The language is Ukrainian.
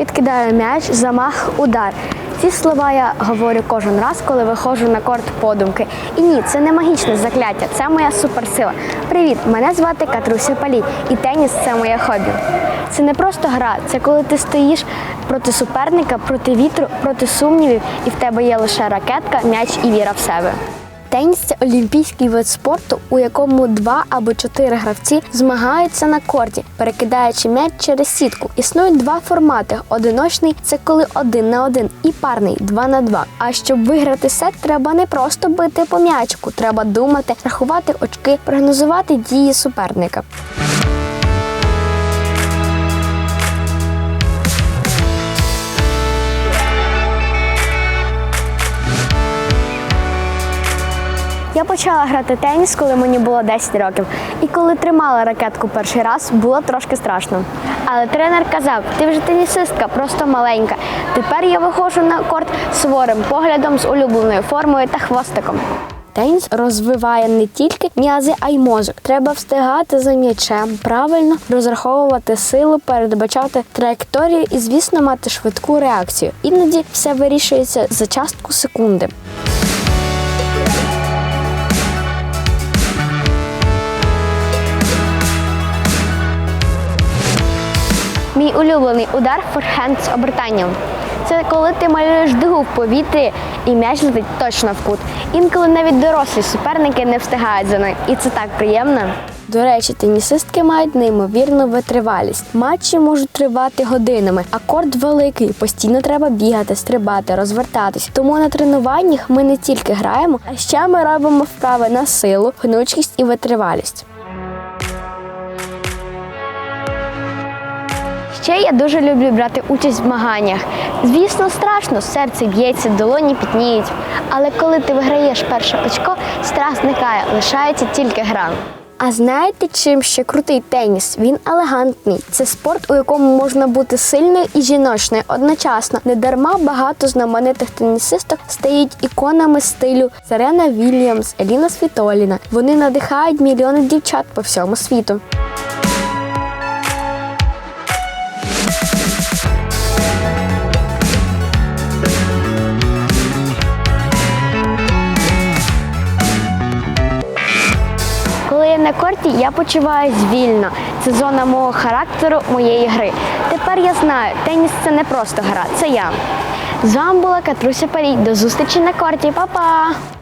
підкидаю м'яч, замах, удар. Ці слова я говорю кожен раз, коли виходжу на корт подумки. І ні, це не магічне закляття, це моя суперсила. Привіт, мене звати Катруся Палій, і теніс це моє хобі. Це не просто гра, це коли ти стоїш проти суперника, проти вітру, проти сумнівів, і в тебе є лише ракетка, м'яч і віра в себе. Теніс це олімпійський вид спорту, у якому два або чотири гравці змагаються на корті, перекидаючи м'яч через сітку. Існують два формати: одиночний це коли один на один, і парний два на два. А щоб виграти сет, треба не просто бити по м'ячику, треба думати, рахувати очки, прогнозувати дії суперника. Я почала грати теніс, коли мені було 10 років. І коли тримала ракетку перший раз, було трошки страшно. Але тренер казав: ти вже тенісистка, просто маленька. Тепер я виходжу на корт суворим поглядом з улюбленою формою та хвостиком. Теніс розвиває не тільки м'язи, а й мозок. Треба встигати за м'ячем, правильно розраховувати силу, передбачати траєкторію і, звісно, мати швидку реакцію. Іноді все вирішується за частку секунди. Мій улюблений удар форхенд з обертанням. Це коли ти малюєш дугу в повітрі і м'яч летить точно в кут. Інколи навіть дорослі суперники не встигають за ним. І це так приємно. До речі, тенісистки мають неймовірну витривалість. Матчі можуть тривати годинами, а корт великий, постійно треба бігати, стрибати, розвертатись. Тому на тренуваннях ми не тільки граємо, а ще ми робимо вправи на силу, гнучкість і витривалість. Ще я дуже люблю брати участь в змаганнях. Звісно, страшно, серце б'ється, долоні пітніють. Але коли ти виграєш перше очко, страх зникає, лишається тільки гра. А знаєте, чим ще крутий теніс? Він елегантний. Це спорт, у якому можна бути сильною і жіночною одночасно. Недарма багато знаменитих тенісисток стають іконами стилю Серена Вільямс, Еліна Світоліна. Вони надихають мільйони дівчат по всьому світу. На корті, я почуваюся вільно. Це зона мого характеру, моєї гри. Тепер я знаю, теніс це не просто гра, це я. З вами була Катруся Парій. До зустрічі на корті, Па-па!